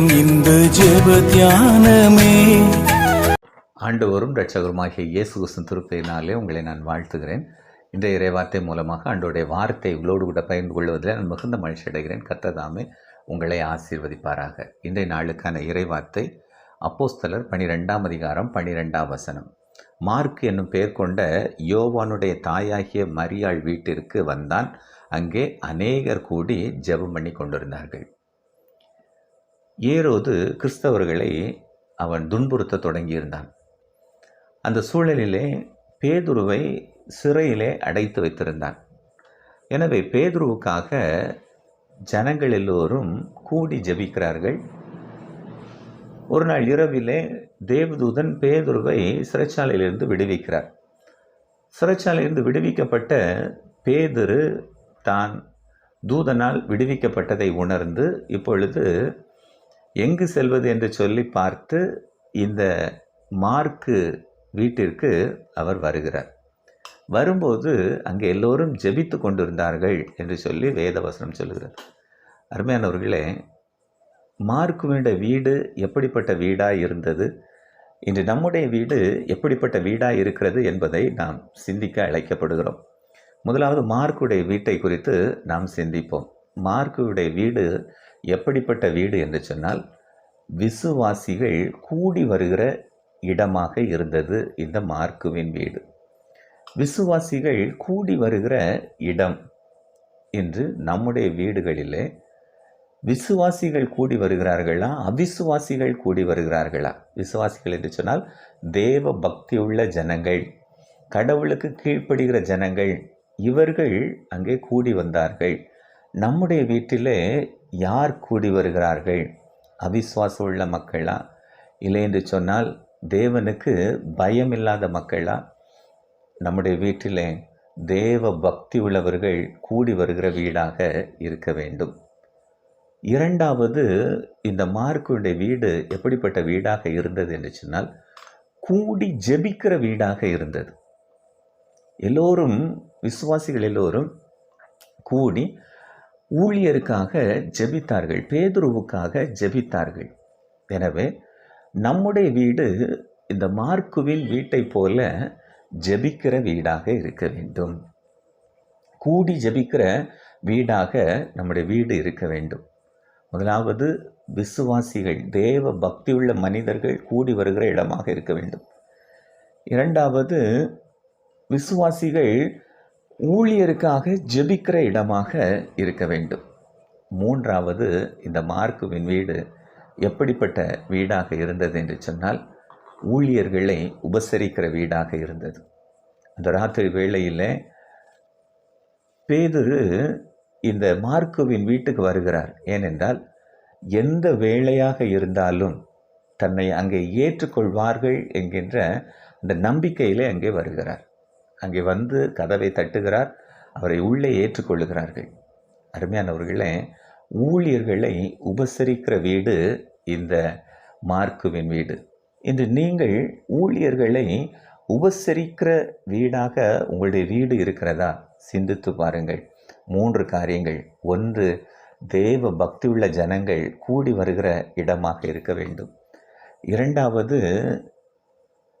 நேரம் இந்த ஜெப தியானமே. ஆண்டவரும் ரட்சகருமாகிய இயேசு கிறிஸ்துவின் திருப்பெயரினாலே உங்களை நான் வாழ்த்துகிறேன். இன்றைய இறைவார்த்தை மூலமாக ஆண்டோடைய வார்த்தை உங்களோடு கூட பகிர்ந்து கொள்வதில் நான் மிகுந்த மகிழ்ச்சி அடைகிறேன். கத்ததாமே உங்களை ஆசீர்வதிப்பாராக. இன்றைய நாளுக்கான இறைவார்த்தை அப்போஸ்தலர் பனிரெண்டாம் அதிகாரம் பனிரெண்டாம் வசனம். மார்க் என்னும் பெயர் கொண்ட யோவானுடைய தாயாகிய மரியாள் வீட்டிற்கு வந்தான். அங்கே அநேகர் கூடி ஜெபம் பண்ணி கொண்டிருந்தார்கள். ஏரோது கிறிஸ்தவர்களை அவன் துன்புறுத்த தொடங்கியிருந்தான். அந்த சூழலிலே பேதுருவை சிறையிலே அடைத்து வைத்திருந்தான். எனவே பேதுருவுக்காக ஜனங்கள் எல்லோரும் கூடி ஜெபிக்கிறார்கள். ஒரு நாள் இரவிலே தேவதூதன் பேதுருவை சிறைச்சாலையிலிருந்து விடுவிக்கிறார். சிறைச்சாலையிலிருந்து விடுவிக்கப்பட்ட பேதுரு தான் தூதனால் விடுவிக்கப்பட்டதை உணர்ந்து இப்பொழுது எங்கு செல்வது என்று சொல்லி பார்த்து இந்த மார்க்கு வீட்டிற்கு அவர் வருகிறார். வரும்போது அங்கே எல்லோரும் ஜெபித்து கொண்டிருந்தார்கள் என்று சொல்லி வேதவசனம் சொல்லுகிறார் அருமையானவர்களே மார்க்குவினுடைய வீடு எப்படிப்பட்ட வீடாக இருந்தது? இன்று நம்முடைய வீடு எப்படிப்பட்ட வீடாக இருக்கிறது என்பதை நாம் சிந்திக்க அழைக்கப்படுகிறோம். முதலாவது மார்க்குடைய வீட்டை குறித்து நாம் சிந்திப்போம். மார்க்குடைய வீடு எப்படிப்பட்ட வீடு என்று சொன்னால் விசுவாசிகள் கூடி வருகிற இடமாக இருந்தது இந்த மார்க்குவின் வீடு. விசுவாசிகள் கூடி வருகிற இடம் என்று நம்முடைய வீடுகளிலே விசுவாசிகள் கூடி வருகிறார்களா அவிசுவாசிகள் கூடி வருகிறார்களா? விசுவாசிகள் என்று சொன்னால் தேவ பக்தி உள்ள ஜனங்கள் கடவுளுக்கு கீழ்ப்படுகிற ஜனங்கள் இவர்கள் அங்கே கூடி வந்தார்கள். நம்முடைய வீட்டிலே யார் கூடி வருகிறார்கள்? அவிஸ்வாசம் உள்ள மக்களா? இல்லை என்று சொன்னால் தேவனுக்கு பயம் இல்லாத மக்களா? நம்முடைய வீட்டிலே தேவ பக்தி உள்ளவர்கள் கூடி வருகிற வீடாக இருக்க வேண்டும். இரண்டாவது இந்த மார்க்குடைய வீடு எப்படிப்பட்ட வீடாக இருந்தது என்று சொன்னால் கூடி ஜெபிக்கிற வீடாக இருந்தது. எல்லோரும் விசுவாசிகள் எல்லோரும் கூடி ஊழியருக்காக ஜெபித்தார்கள் பேதுருவுக்காக ஜெபித்தார்கள். எனவே நம்முடைய வீடு இந்த மார்க்குவின் வீட்டை போல ஜெபிக்கிற வீடாக இருக்க வேண்டும். கூடி ஜெபிக்கிற வீடாக நம்முடைய வீடு இருக்க வேண்டும். முதலாவது விசுவாசிகள் தேவ பக்தியுள்ள மனிதர்கள் கூடி வருகிற இடமாக இருக்க வேண்டும். இரண்டாவது விசுவாசிகள் ஊழியருக்காக ஜெபிக்கிற இடமாக இருக்க வேண்டும். மூன்றாவது இந்த மார்க்குவின் வீடு எப்படிப்பட்ட வீடாக இருந்தது என்று சொன்னால் ஊழியர்களை உபசரிக்கிற வீடாக இருந்தது. அந்த ராத்திரி வேளையில் பேதுரு இந்த மார்க்குவின் வீட்டுக்கு வருகிறார். ஏனென்றால் எந்த வேலையாக இருந்தாலும் தன்னை அங்கே ஏற்றுக்கொள்வார்கள் என்கின்ற அந்த நம்பிக்கையிலே அங்கே வருகிறார். அங்கே வந்து கதவை தட்டுகிறார். அவரை உள்ளே ஏற்றுக்கொள்ளுகிறார்கள். அருமையானவர்களே ஊழியர்களை உபசரிக்கிற வீடு இந்த மார்க்குவின் வீடு. இன்று நீங்கள் ஊழியர்களை உபசரிக்கிற வீடாக உங்களுடைய வீடு இருக்கிறதா? சிந்தித்து பாருங்கள். மூன்று காரியங்கள். ஒன்று தேவ பக்தியுள்ள ஜனங்கள் கூடி வருகிற இடமாக இருக்க வேண்டும். இரண்டாவது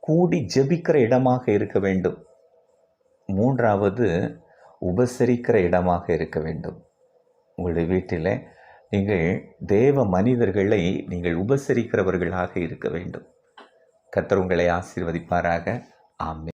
கூடி ஜெபிக்கிற இடமாக இருக்க வேண்டும். மூன்றாவது உபசரிக்கிற இடமாக இருக்க வேண்டும். உங்களுடைய வீட்டில் நீங்கள் தேவ மனிதர்களை நீங்கள் உபசரிக்கிறவர்களாக இருக்க வேண்டும். கத்தர் உங்களை ஆசீர்வதிப்பாராக. ஆமே